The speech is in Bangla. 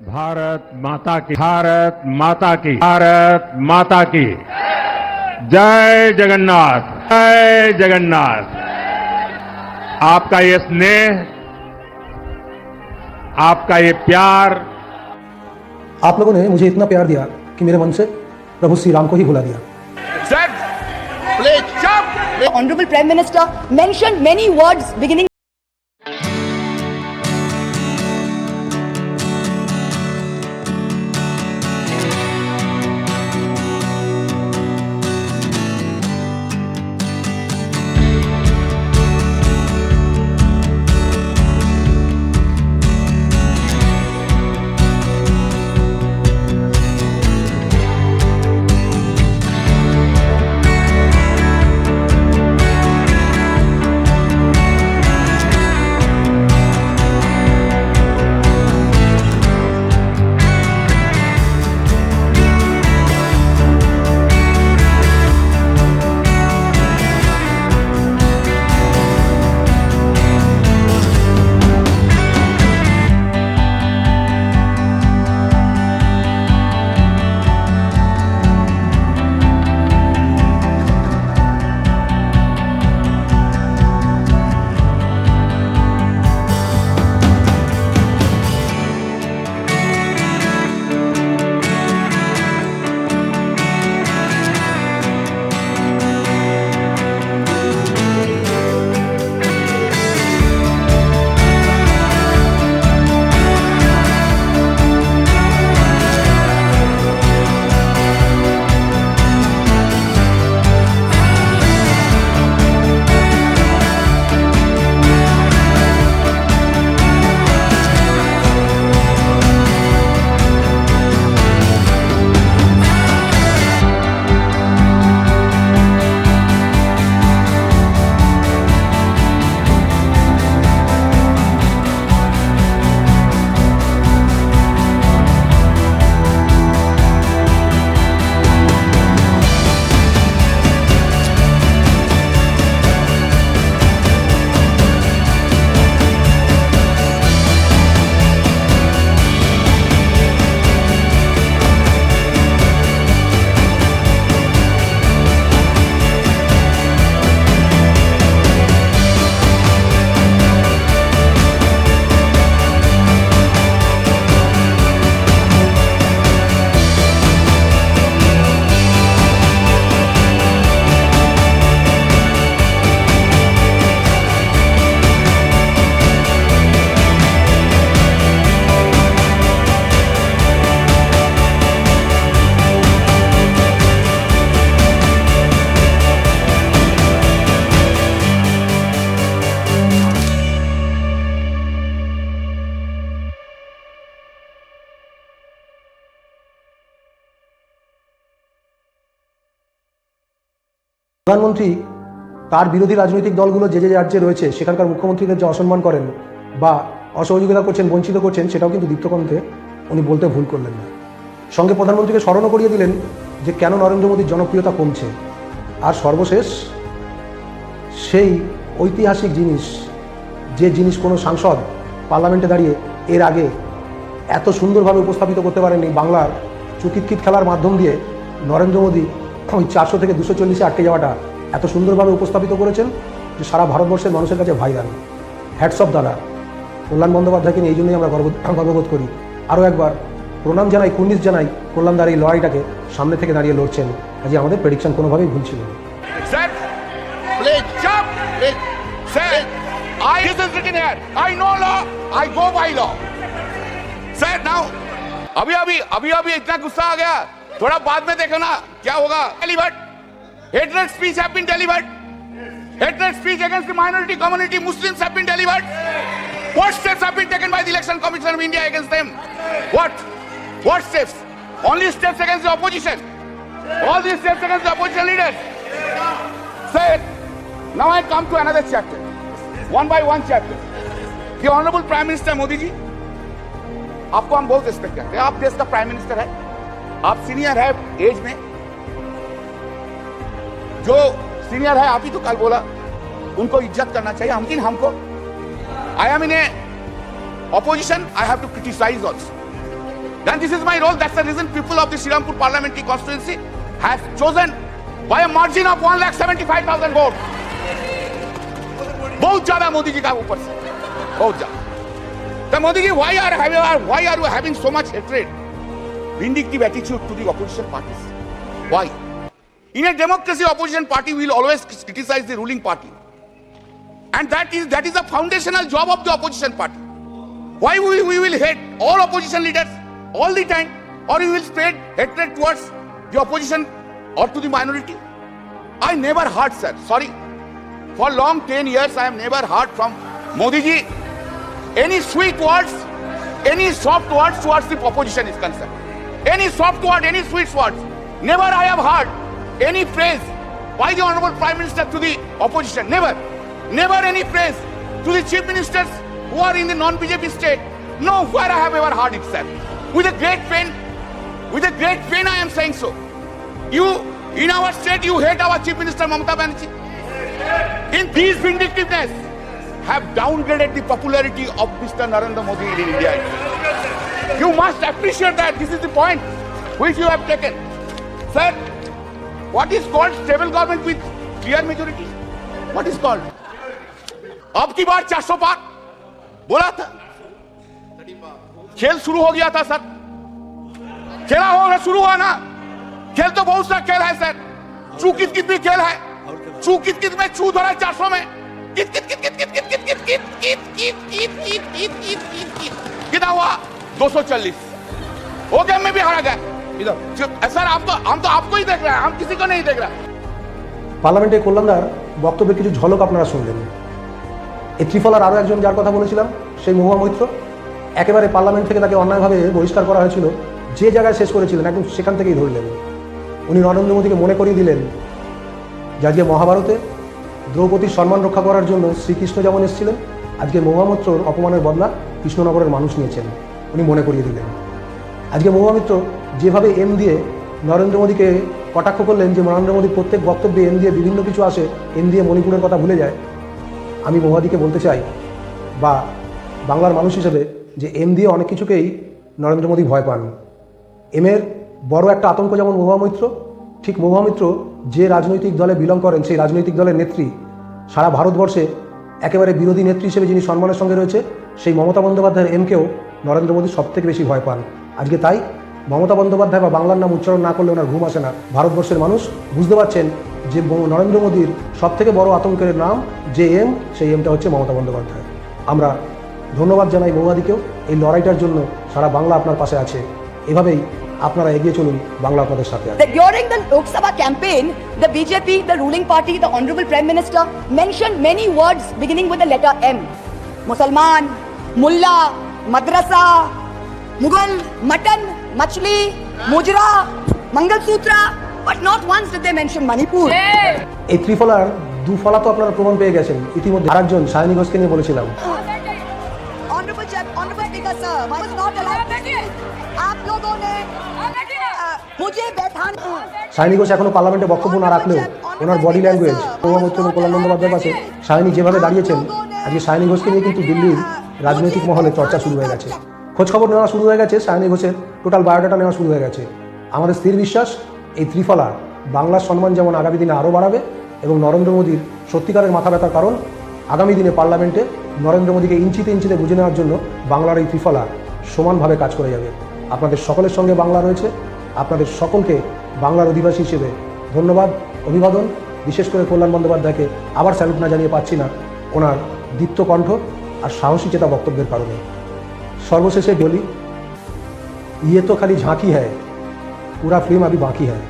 भारत माता की भारत माता की भारत माता की। जय जगन्नाथ जय जगन्नाथ। आपका ये स्नेह आपका ये प्यार। आप लोगों ने मुझे इतना प्यार दिया कि मेरे मन से प्रभु श्री राम को ही भुला दिया। Honorable Prime Minister mentioned many words beginning প্রধানমন্ত্রী, তার বিরোধী রাজনৈতিক দলগুলো যে যে রাজ্যে রয়েছে, সেখানকার মুখ্যমন্ত্রীদের যে অসম্মান করেন বা অসহযোগিতা করছেন, বঞ্চিত করছেন, সেটাও কিন্তু দীপ্তকণ্ঠে উনি বলতে ভুল করলেন না। সঙ্গে প্রধানমন্ত্রীকে স্মরণও করিয়ে দিলেন যে কেন নরেন্দ্র মোদীর জনপ্রিয়তা কমছে। আর সর্বশেষ, সেই ঐতিহাসিক জিনিস, যে জিনিস কোনো সাংসদ পার্লামেন্টে দাঁড়িয়ে এর আগে এত সুন্দরভাবে উপস্থাপিত করতে পারেননি, বাংলার চুকিতকিত খেলার মাধ্যম দিয়ে নরেন্দ্র মোদী ওই চারশো থেকে দুশো চল্লিশে আটকে যাওয়াটা এত সুন্দরভাবে উপস্থাপিত করেছেন যে সারা ভারতবর্ষের মানুষের কাছে ভাইরাল হ্যাটস অফ দাদা কল্যাণ বন্দ্যোপাধ্যায়কে নিয়ে এই জন্যই আমরা গর্ব গর্ববোধ করি আরও একবার প্রণাম জানাই কুর্নিশ জানাই কল্যাণদার এই লড়াইটাকে সামনে থেকে দাঁড়িয়ে লড়ছেন আজকে আমাদের প্রেডিকশন কোনোভাবেই ভুল ছিল না Set. Play. Jump. Play. Set. I. This is written here. I know law. I go by law. Set now. अभी अभी अभी अभी इतना गुस्सा आ गया थोड़ा बाद में देखो ना, क्या होगा? Delivered hatred speech have been delivered hatred speech against minority community Muslim have been delivered what steps have been taken by the election commission of India against them what what steps only steps against the opposition all this steps against the opposition leaders sir now I come to another chapter one by one chapter the honourable prime minister Modi ji आपको हम बहुत रिस्पेक्ट करते हैं। आप देश का प्राइम मिनिस्टर है। आप सीनियर है एज में जो सीनियर है आप ही तो कल बोला उनको इज्जत करना चाहिए हम लेकिन हमको I am in a opposition, I have to criticize also. And this is my role. That's the reason people of the Srirampur parliamentary constituency has chosen by a margin of 1 lakh 75,000 votes. बहुत ज्यादा मोदी जी का ऊपर से बहुत ज्यादा तो Modi ji why are having why are you having so much hatred vindictive attitude to the opposition parties why in a democracy opposition party will always criticize the ruling party and that is that is the foundational job of the opposition party why we, we will hate all opposition leaders all the time or we will spread hatred towards the opposition or to the minority i never heard sir sorry for long 10 years i have never heard from modi ji any sweet words any soft words towards the opposition is concerned any soft word any sweet words never i have heard any praise by the honorable prime minister to the opposition never never any praise to the chief ministers who are in the non-bjp state nowhere i have ever heard it sir with a great pain with a great pain i am saying so you in our state you hate our chief minister mamata banerjee in these vindictiveness have downgraded the popularity of Mr. Narendra Modi in India. You must appreciate that. This is the point which you have taken. Sir, what is called stable government with clear majority? What is called? अब की बार 400 पार बोला था खेल शुरू हो गया था सर खेला होगा शुरू हुआ ना खेल तो बहुत सा खेल है सर चू कित कित भी खेल है चू कित कित में चू धरा चार सौ में कित कित कित कित कित कित कित कित कित कित कित कित कित कित कित कितना हुआ दो सौ चालीस वो गेम में भी हारा गया इधर सर आप तो हम तो आपको ही देख रहे हैं हम किसी को नहीं देख रहे পার্লামেন্টে কল্যাণদার বক্তব্যের কিছু ঝলক আপনারা শুনলেন এই ত্রিফলার আরও একজন যার কথা বলেছিলাম সেই মহুয়া মৈত্র একেবারে পার্লামেন্ট থেকে তাকে অন্যায়ভাবে বহিষ্কার করা হয়েছিল যে জায়গায় শেষ করেছিলেন একদম সেখান থেকেই ধরলেন উনি নরেন্দ্র মোদীকে মনে করিয়ে দিলেন যে আজকে মহাভারতে দ্রৌপদীর সম্মান রক্ষা করার জন্য শ্রীকৃষ্ণ যেমন এসেছিলেন আজকে মহামিত্রর অপমানের বদলা কৃষ্ণনগরের মানুষ নিয়েছেন উনি মনে করিয়ে দিলেন। আজকে মহামিত্র যেভাবে এম দিয়ে নরেন্দ্র মোদীকে কটাক্ষ করলেন যে নরেন্দ্র মোদীর প্রত্যেক বক্তব্যে এম দিয়ে বিভিন্ন কিছু আসে এম দিয়ে মণিপুরের কথা ভুলে যায়, আমি মহাদিকে বলতে চাই বা বাংলার মানুষ হিসেবে যে এম দিয়ে অনেক কিছুকেই নরেন্দ্র মোদী ভয় পান। এমের বড় একটা আতঙ্ক যেমন মহামৈত্র, ঠিক মহামিত্র যে রাজনৈতিক দলে বিলং করেন, সেই রাজনৈতিক দলের নেত্রী সারা ভারতবর্ষে একেবারে বিরোধী নেত্রী হিসেবে যিনি সম্মানের সঙ্গে রয়েছে, সেই মমতা বন্দ্যোপাধ্যায়ের এমকেও নরেন্দ্র মোদী সব থেকে বেশি ভয় পান। আজকে তাই মমতা বন্দ্যোপাধ্যায় বা বাংলার নাম উচ্চারণ না করলে ওনার ঘুম আসে না। ভারতবর্ষের মানুষ বুঝতে পারছেন যে নরেন্দ্র মোদীর সব থেকে বড় আতঙ্কের নাম যে এম সেই এমটা হচ্ছে মমতা বন্দ্যোপাধ্যায়। আমরা ধন্যবাদ জানাই মৌয়াদিকেও এই লড়াইটার জন্য সারা বাংলা আপনার পাশে আছে। এভাবেই আপনারা এগিয়ে চলুন বাংলা আপনাদের সাথে আছে during the Lok Sabha campaign, the BJP, the ruling party, the Honorable Prime Minister mentioned many words beginning with the letter M. Musalman, Mullah, Madrasa Mughal mutton मछली मुजरा mangalsutra but not once did they mention Manipur এই ত্রিফলার দুফলা তো আপনারা প্রমাণ পেয়ে গেছেন। ইতিমধ্যে আরেকজন সায়নী ঘোষকে নিয়ে বলেছিলাম। অনারেবল সায়নী ঘোষ এখনও পার্লামেন্টে বক্তব্য না রাখলেও ওনার বডি ল্যাঙ্গুয়েজ প্রভাব মুখ্যমন্ত্রী কল্যাণ বন্দ্যোপাধ্যায়ের পাশে সায়নী যেভাবে দাঁড়িয়েছেন আজকে সায়নী ঘোষকে নিয়ে কিন্তু দিল্লির রাজনৈতিক মহলে চর্চা শুরু হয়ে গেছে। খোঁজ খবর নেওয়া শুরু হয়ে গেছে সায়নী ঘোষের। টোটাল বায়োডাটা নেওয়া শুরু হয়ে গেছে। আমাদের স্থির বিশ্বাস, এই ত্রিফলা, বাংলার সম্মান যেমন আগামী দিনে আরও বাড়াবে এবং নরেন্দ্র মোদীর সত্যিকারের মাথা ব্যথার কারণ, আগামী দিনে পার্লামেন্টে নরেন্দ্র মোদীকে ইঞ্চিতে ইঞ্চিতে বুঝে নেওয়ার জন্য বাংলার এই ত্রিফলা সমানভাবে কাজ করে যাবে। আপনাদের সকলের সঙ্গে বাংলা রয়েছে। আপনাদের সকলকে বাংলার অধিবাসী হিসেবে ধন্যবাদ, অভিবাদন। বিশেষ করে কল্যাণ বন্দ্যোপাধ্যায়কে আবার স্যালুট না জানিয়ে পাচ্ছি না। ওনার দীপ্ত কণ্ঠ। আর সাহসী চেতা বক্তব্যের কারণে সর্বশেষে বলি ইয়ে তো খালি ঝাঁকি হ্যায় পুরা ফিল্ম আবি বাকি হ্যায়